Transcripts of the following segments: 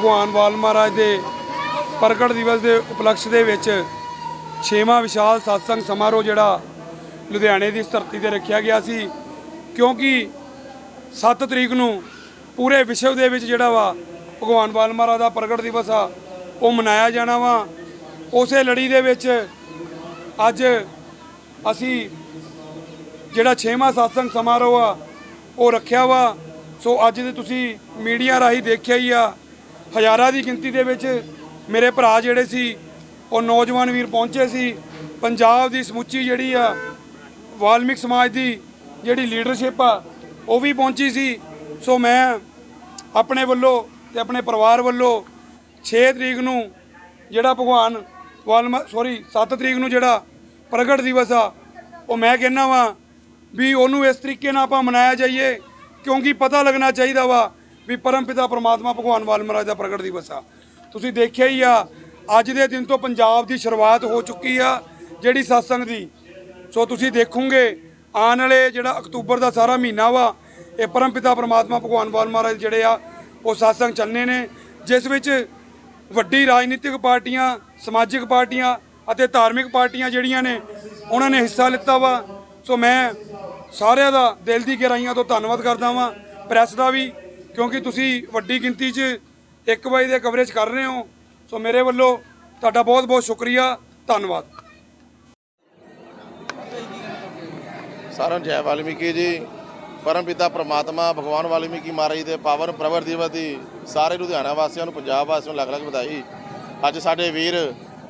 ਭਗਵਾਨ ਵਾਲ ਮਹਾਰਾਜ ਦੇ ਪ੍ਰਗਟ ਦਿਵਸ ਦੇ ਉਪਲਕਸ਼ ਦੇ ਵਿੱਚ ਛੇਵਾਂ ਵਿਸ਼ਾਲ satsang ਸਮਾਰੋਹ ਜਿਹੜਾ ਲੁਧਿਆਣੇ ਦੀ ਇਸ ਧਰਤੀ ਤੇ ਰੱਖਿਆ ਗਿਆ ਸੀ, ਕਿਉਂਕਿ 7 ਤਰੀਕ ਨੂੰ ਪੂਰੇ ਵਿਸ਼ਵ ਦੇ ਵਿੱਚ ਜਿਹੜਾ ਵਾ ਭਗਵਾਨ ਵਾਲ ਮਹਾਰਾਜ ਦਾ ਪ੍ਰਗਟ ਦਿਵਸ ਆ, ਉਹ ਮਨਾਇਆ ਜਾਣਾ ਵਾ। ਉਸੇ ਲੜੀ ਦੇ ਵਿੱਚ ਅੱਜ ਅਸੀਂ ਜਿਹੜਾ 6ਵਾਂ satsang ਸਮਾਰੋਹ ਆ, ਉਹ ਰੱਖਿਆ ਵਾ। ਸੋ ਅੱਜ ਦੇ ਤੁਸੀਂ ਮੀਡੀਆ ਰਾਹੀਂ ਦੇਖਿਆ ਹੀ ਆ ਹਜ਼ਾਰਾਂ ਦੀ ਗਿਣਤੀ ਦੇ ਵਿੱਚ ਮੇਰੇ ਭਰਾ ਜਿਹੜੇ ਸੀ, ਉਹ ਨੌਜਵਾਨ ਵੀਰ ਪਹੁੰਚੇ ਸੀ। ਪੰਜਾਬ ਦੀ ਸਮੁੱਚੀ ਜਿਹੜੀ ਆ, ਵਾਲਮਿਕ ਸਮਾਜ ਦੀ ਜਿਹੜੀ ਲੀਡਰਸ਼ਿਪ ਆ, ਉਹ ਵੀ ਪਹੁੰਚੀ ਸੀ। ਸੋ ਮੈਂ ਆਪਣੇ ਵੱਲੋਂ ਤੇ ਆਪਣੇ ਪਰਿਵਾਰ ਵੱਲੋਂ 6 ਤਰੀਕ ਨੂੰ ਜਿਹੜਾ ਭਗਵਾਨ ਵਾਲਮ ਸੌਰੀ 7 ਤਰੀਕ ਨੂੰ ਜਿਹੜਾ ਪ੍ਰਗਟ ਦਿਵਸ ਆ, ਉਹ ਮੈਂ ਕਹਿੰਦਾ ਵਾਂ ਵੀ ਉਹਨੂੰ ਇਸ ਤਰੀਕੇ ਨਾਲ ਆਪਾਂ ਮਨਾਇਆ ਜਾਈਏ, ਕਿਉਂਕਿ ਪਤਾ ਲੱਗਣਾ ਚਾਹੀਦਾ ਵਾ ਵੀ ਪਰਮ ਪਿਤਾ ਪ੍ਰਮਾਤਮਾ ਭਗਵਾਨ ਵਾਲ ਮਹਾਰਾਜ ਦਾ ਪ੍ਰਗਟ ਦਿਵਸ ਆ। ਤੁਸੀਂ ਦੇਖਿਆ ਹੀ ਆ, ਅੱਜ ਦੇ ਦਿਨ ਤੋਂ ਪੰਜਾਬ ਦੀ ਸ਼ੁਰੂਆਤ ਹੋ ਚੁੱਕੀ ਆ ਜਿਹੜੀ satsang ਦੀ। ਸੋ ਤੁਸੀਂ ਦੇਖੋਗੇ, ਆਉਣ ਵਾਲੇ ਜਿਹੜਾ ਅਕਤੂਬਰ ਦਾ ਸਾਰਾ ਮਹੀਨਾ ਵਾ, ਇਹ ਪਰਮ ਪਿਤਾ ਪ੍ਰਮਾਤਮਾ ਭਗਵਾਨ ਵਾਲ ਮਹਾਰਾਜ ਜਿਹੜੇ ਆ, ਉਹ satsang ਚੱਲਣੇ ਨੇ, ਜਿਸ ਵਿੱਚ ਵੱਡੀ ਰਾਜਨੀਤਿਕ ਪਾਰਟੀਆਂ, ਸਮਾਜਿਕ ਪਾਰਟੀਆਂ ਅਤੇ ਧਾਰਮਿਕ ਪਾਰਟੀਆਂ ਜਿਹੜੀਆਂ ਨੇ, ਉਹਨਾਂ ਨੇ ਹਿੱਸਾ ਲਿੱਤਾ ਵਾ। ਸੋ ਮੈਂ ਸਾਰਿਆਂ ਦਾ ਦਿਲ ਦੀ ਗਹਿਰਾਈਆਂ ਤੋਂ ਧੰਨਵਾਦ ਕਰਦਾ ਵਾਂ, ਪ੍ਰੈਸ ਦਾ ਵੀ। ਕਿਉਂਕਿ ਤੁਸੀਂ ਵੱਡੀ ਗਿਣਤੀ 'ਚ ਇੱਕ ਵਜੇ ਦੇ ਕਵਰੇਜ ਕਰ ਰਹੇ ਹੋ, ਸੋ ਮੇਰੇ ਵੱਲੋਂ ਤੁਹਾਡਾ ਬਹੁਤ ਬਹੁਤ ਸ਼ੁਕਰੀਆ, ਧੰਨਵਾਦ। ਸਾਰਿਆਂ ਨੂੰ ਜੈ ਵਾਲਮੀਕੀ ਜੀ, ਪਰਮ ਪਿਤਾ ਪ੍ਰਮਾਤਮਾ, ਭਗਵਾਨ ਵਾਲਮੀਕੀ ਮਹਾਰਾਜ ਦੇ ਪਾਵਨ ਪ੍ਰਵਰ ਦਿਵਸ ਦੀ ਸਾਰੇ ਲੁਧਿਆਣਾ ਵਾਸੀਆਂ ਨੂੰ, ਪੰਜਾਬ ਵਾਸੀਆਂ ਨੂੰ ਅਲੱਗ ਅਲੱਗ ਵਧਾਈ। ਅੱਜ ਸਾਡੇ ਵੀਰ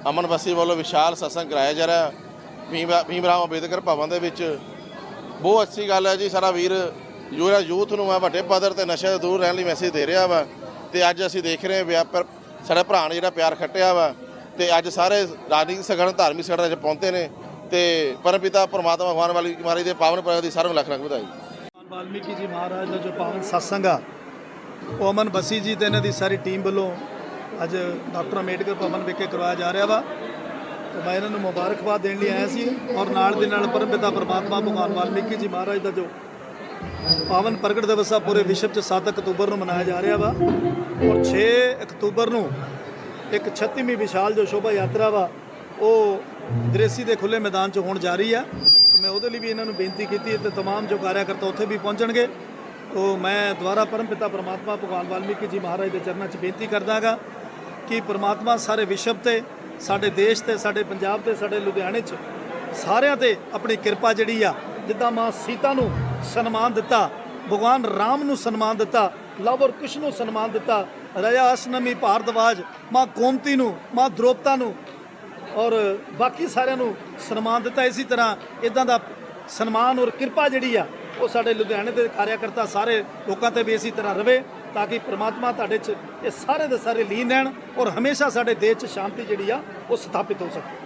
ਅਮਨ ਵਸੀ ਵੱਲੋਂ ਵਿਸ਼ਾਲ ਸਤਸੰਗ ਕਰਾਇਆ ਜਾ ਰਿਹਾ। ਭੀਮ ਭੀਮ ਰਾਮ ਅੰਬੇਦਕਰ ਭਵਨ ਦੇ ਵਿੱਚ। ਬਹੁਤ ਅੱਛੀ ਗੱਲ ਹੈ ਜੀ ਸਾਰਾ ਵੀਰ ਜਿਹੜਾ ਯੂਥ ਨੂੰ ਹੈ ਵੱਡੇ ਪੱਧਰ ਤੇ ਨਸ਼ੇ ਤੋਂ ਦੂਰ ਰਹਿਣ ਲਈ ਮੈਸੇਜ ਦੇ ਰਿਹਾ ਵਾ ਤੇ ਅੱਜ ਅਸੀਂ ਦੇਖ ਰਹੇ ਹਾਂ ਵਿਆਪਰ ਸਾਡੇ ਭਰਾ ਨੇ ਜਿਹੜਾ ਪਿਆਰ ਖੱਟਿਆ ਵਾ ਤੇ ਅੱਜ ਸਾਰੇ ਰਾਜਨੀਤਿਕ ਸੰਗਠਨ, ਧਾਰਮਿਕ ਸੰਗਠਨ ਚ ਪਹੁੰਚੇ ਨੇ ਤੇ ਪਰਮਪਿਤਾ ਪਰਮਾਤਮਾ ਭਗਵਾਨ ਵਾਲੀ ਮਹਾਰਾਜ ਦੇ ਪਾਵਨ ਪ੍ਰਗਟ ਦੀ ਸਾਰਿਆਂ ਨੂੰ ਲੱਖ ਲੱਖ ਵਧਾਈ। ਭਗਵਾਨ ਵਾਲਮੀਕੀ ਜੀ ਮਹਾਰਾਜ ਦਾ ਜੋ ਪਾਵਨ ਸਤਸੰਗ ਆ, ਉਹ ਅਮਨ ਬਸੀ ਜੀ ਤੇ ਇਹਨਾਂ ਦੀ ਸਾਰੀ ਟੀਮ ਵੱਲੋਂ ਅੱਜ ਡਾਕਟਰ ਅੰਬੇਡਕਰ ਭਵਨ ਵਿਖੇ ਕਰਵਾਇਆ ਜਾ ਰਿਹਾ ਵਾ। ਤੇ ਮੈਂ ਇਹਨਾਂ ਨੂੰ ਮੁਬਾਰਕਬਾਦ ਦੇਣ ਲਈ ਆਇਆ ਸੀ ਔਰ ਨਾਲ ਦੇ ਨਾਲ ਪਰਮਪਿਤਾ ਪਰਮਾਤਮਾ ਭਗਵਾਨ ਵਾਲਮੀਕੀ ਜੀ ਮਹਾਰਾਜ ਦਾ ਜੋ ਪਾਵਨ ਪ੍ਰਗਟ ਦਿਵਸ ਆ ਪੂਰੇ ਵਿਸ਼ਵ 'ਚ 7 ਅਕਤੂਬਰ ਨੂੰ ਮਨਾਇਆ ਜਾ ਰਿਹਾ ਵਾ ਔਰ 6 ਅਕਤੂਬਰ ਨੂੰ ਇੱਕ 36ਵੀਂ ਵਿਸ਼ਾਲ ਜੋ ਸ਼ੋਭਾ ਯਾਤਰਾ ਵਾ ਉਹ ਦ੍ਰੇਸੀ ਦੇ ਖੁੱਲੇ ਮੈਦਾਨ 'ਚ ਹੋਣ ਜਾ ਰਹੀ ਆ ਤੇ ਮੈਂ ਉਹਦੇ ਲਈ ਵੀ ਇਹਨਾਂ ਨੂੰ ਬੇਨਤੀ ਕੀਤੀ ਹੈ ਤੇ तमाम ਜੋ ਕਾਰਿਆਕਰਤਾ ਉੱਥੇ ਵੀ ਪਹੁੰਚਣਗੇ ਉਹ ਮੈਂ ਦੁਆਰਾ ਪਰਮਪਿਤਾ ਪ੍ਰਮਾਤਮਾ ਭਗਵਾਨ ਵਾਲਮੀਕੀ ਜੀ ਮਹਾਰਾਜ ਦੇ ਚਰਨਾਂ 'ਚ ਬੇਨਤੀ ਕਰਦਾਗਾ ਕਿ ਪ੍ਰਮਾਤਮਾ ਸਾਰੇ ਵਿਸ਼ਵ ਤੇ ਸਾਡੇ ਦੇਸ਼ ਤੇ ਸਾਡੇ ਪੰਜਾਬ ਤੇ ਸਾਡੇ ਲੁਧਿਆਣੇ 'ਚ ਸਾਰਿਆਂ ਤੇ ਆਪਣੀ ਕਿਰਪਾ ਜਿਹੜੀ ਆ ਜਿੱਦਾਂ ਮਾਂ ਸੀਤਾ ਨੂੰ ਸਨਮਾਨ ਦਿੱਤਾ, ਭਗਵਾਨ ਰਾਮ ਨੂੰ ਸਨਮਾਨ ਦਿੱਤਾ, ਲਵ ਔਰ ਕੁਸ਼ ਨੂੰ ਸਨਮਾਨ ਦਿੱਤਾ ਰਜਾ ਅਸ਼ਨਮੀ ਭਾਰਦਵਾਜ, ਮਾਂ ਕੋਮਤੀ ਨੂੰ, ਮਾਂ ਦ੍ਰੋਪਤਾ ਨੂੰ ਔਰ ਬਾਕੀ ਸਾਰਿਆਂ ਨੂੰ ਸਨਮਾਨ ਦਿੱਤਾ। ਇਸੇ ਤਰ੍ਹਾਂ ਇਦਾਂ ਦਾ ਸਨਮਾਨ ਔਰ ਕਿਰਪਾ ਜਿਹੜੀ ਆ, ਉਹ ਸਾਡੇ ਲੁਧਿਆਣੇ ਦੇ ਕਾਰਿਆਕਰਤਾ ਸਾਰੇ ਲੋਕਾਂ ਤੇ ਵੀ ਇਸੇ ਤਰ੍ਹਾਂ ਰਵੇ, ਤਾਂ ਕਿ ਪ੍ਰਮਾਤਮਾ ਤੁਹਾਡੇ 'ਚ ਇਹ ਸਾਰੇ ਦੇ ਸਾਰੇ ਲੀਨ ਰਹਿਣ ਔਰ ਹਮੇਸ਼ਾ ਸਾਡੇ ਦੇਸ਼ 'ਚ ਸ਼ਾਂਤੀ ਜਿਹੜੀ ਆ, ਉਹ ਸਥਾਪਿਤ ਹੋ ਸਕੇ।